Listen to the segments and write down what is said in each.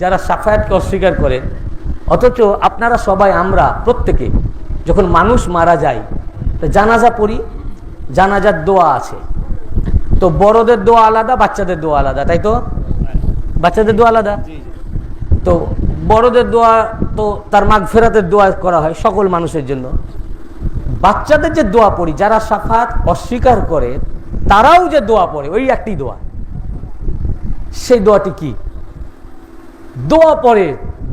যারা সাফায়াতকে অস্বীকার করে অথচ আপনারা সবাই আমরা প্রত্যেকে যখন মানুষ মারা যায় তো জানাজা পড়ি জানাজার দোয়া আছে। তো বড়দের দোয়া আলাদা বাচ্চাদের দোয়া আলাদা তাই তো? বাচ্চাদের দোয়া আলাদা? তো বড়দের দোয়া তো তার মাগ ফেরাতের দোয়া করা হয় সকল মানুষের জন্য। বাচ্চাদের যে দোয়া পড়ি যারা সাফাত অস্বীকার করে তারাও যে দোয়া পড়ে ওই একটি দোয়া। সেই দোয়াটি কি? দোয়া পড়ে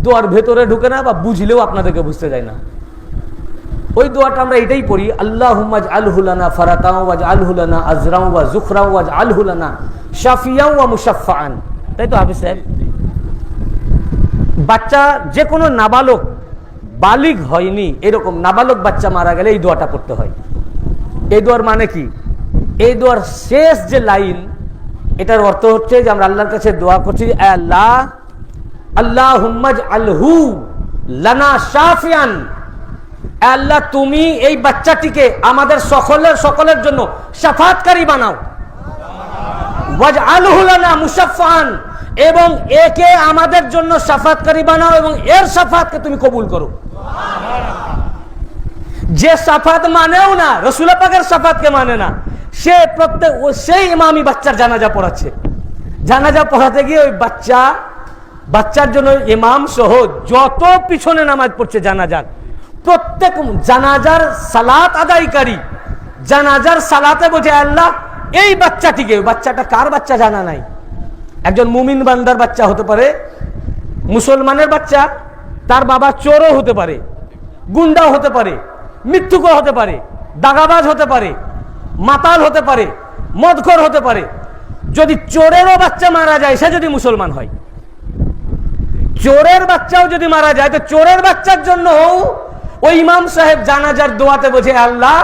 দোয়ার ভেতরে ঢুকে না বা বুঝলেও আপনাদেরকে বুঝতে যায় না। ওই দোয়াটা আমরা এটাই পড়ি আল্লাহ হুমাজ আল হুলানা ফারাতাও ওয়াজ আল হুলানা আজরাও ওয়াজ জুখরাও ওয়াজ আল হুলানা শাফিয়াও ওয়া মুসাফান তাই তো হাফিজ সাহেব? বাচ্চা যে কোনো নাবালক, বালিগ হয়নি, এরকম নাবালক বাচ্চা মারা গেলে এই দোয়াটা পড়তে হয়। এই দোয়ার মানে কি? এই দোয়ার শেষ যে লাইন, এটার অর্থ হচ্ছে যে আমরা আল্লাহর কাছে দোয়া করছি আল্লাহ আল্লাহ হুম্মাজ আলহু লানা শাফিয়ান। আল্লাহ, তুমি এই বাচ্চাটিকে আমাদের সকলের সকলের জন্য সাফাতকারী বানাও। ওয়াজ আলহুলানা মুসাফান এবং একে আমাদের জন্য সাফাতকারী বানাও এবং এর সাফাতকে তুমি কবুল করো। যে সাফাত মানেও না, রসুলা পাকের সাফাতকে মানে না, সে প্রত্যেক সেই ইমামি বাচ্চার জানাজা পড়াচ্ছে। জানাজা পড়াতে গিয়ে ওই বাচ্চা বাচ্চার জন্য ইমাম সহ যত পিছনে নামাজ পড়ছে জানাজার, প্রত্যেক জানাজার সালাত আদায়কারী, জানাজার সালাতে বলছে, আল্লাহ, এই বাচ্চাটিকে, বাচ্চাটা কার বাচ্চা জানা নাই? একজন মুমিন বান্দার বাচ্চা হতে পারে, মুসলমানের বাচ্চা, তার বাবা চোরও হতে পারে, গুন্ডাও হতে পারে, মৃত্যুকও হতে পারে, দাগাবাজ হতে পারে, মাতাল হতে পারে, মদখর হতে পারে। যদি চোরেরও বাচ্চা মারা যায়, সে যদি মুসলমান হয়। চোরের বাচ্চাও যদি মারা যায়, তো চোরের বাচ্চার জন্য ওই ইমাম সাহেব জানাজার দোয়াতে বোঝে আল্লাহ,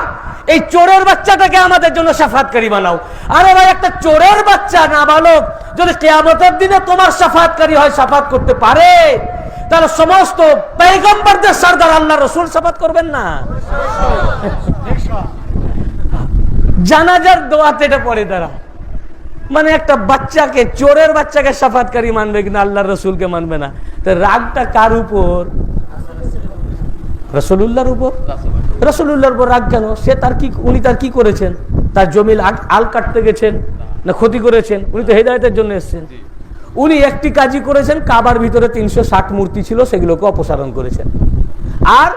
এই চোরের বাচ্চাটাকে আমাদের জন্য সাফাতকারী বানাও। আরে ভাই, একটা চোরের বাচ্চা নাবালক, যদি কেয়ামতের দিনে তোমার সাফাতকারী হয়, সাফাত করতে পারে। তাহলে সমস্ত পেগম্বরদের সর্দার আল্লাহ রসুল সাফাত করবেন না। জানাজার দোয়াতে এটা পড়ে তারা মানে একটা বাচ্চাকে চোরের বাচ্চাকে সাফাতকারী মানবে কিন্তু আল্লাহ রসুলকে মানবে না। তো রাগটা কার উপর? রসুল্লাহর উপর? রসুল্লাহর উপর রাগ কেন? সে তার কি উনি তার কি করেছেন? তার জমিল আল কাটতে গেছেন না ক্ষতি করেছেন? উনি তো হেদায়তের জন্য এসেছেন। উনি একটি কাজই করেছেন কাবার ভিতরে তিনশো ষাট মূর্তি ছিল সেগুলোকে অপসারণ করেছেন। আর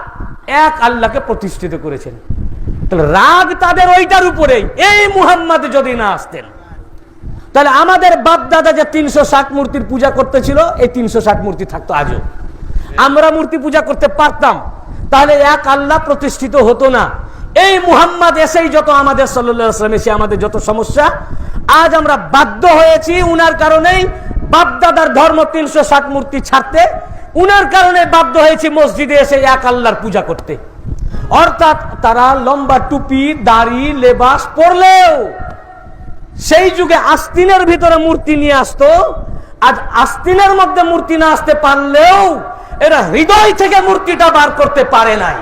এক আল্লাহকে প্রতিষ্ঠিত করেছেন। তাহলে রাগ তাদের ওইটার উপরেই। এই মুহাম্মদ যদি না আসতেন। তাহলে আমাদের বাপ দাদা যে তিনশো ষাট মূর্তির পূজা করতেছিল, এই তিনশো ষাট মূর্তি থাকতো আজও। আমরা মূর্তি পূজা করতে পারতাম, তাহলে এক আল্লাহ প্রতিষ্ঠিত হতো না। এই মুহাম্মদ এসেই যত আমাদের সাল্লাম এসে আমাদের যত সমস্যা, আজ আমরা বাধ্য হয়েছি উনার কারণেই বাপদাদার ধর্ম তিনশো ষাট মূর্তি ছাড়তে। উনার কারণে বাধ্য হয়েছি মসজিদে এসে এক আল্লাহর পূজা করতে। অর্থাৎ তারা লম্বা টুপি, দাড়ি, লেবাস পরলেও সেই যুগে আস্তিনের ভিতরে মূর্তি নিয়ে আসতো, আজ আস্তিনের মধ্যে মূর্তি না আসতে পারলেও এরা হৃদয় থেকে মূর্তিটা বার করতে পারে নাই।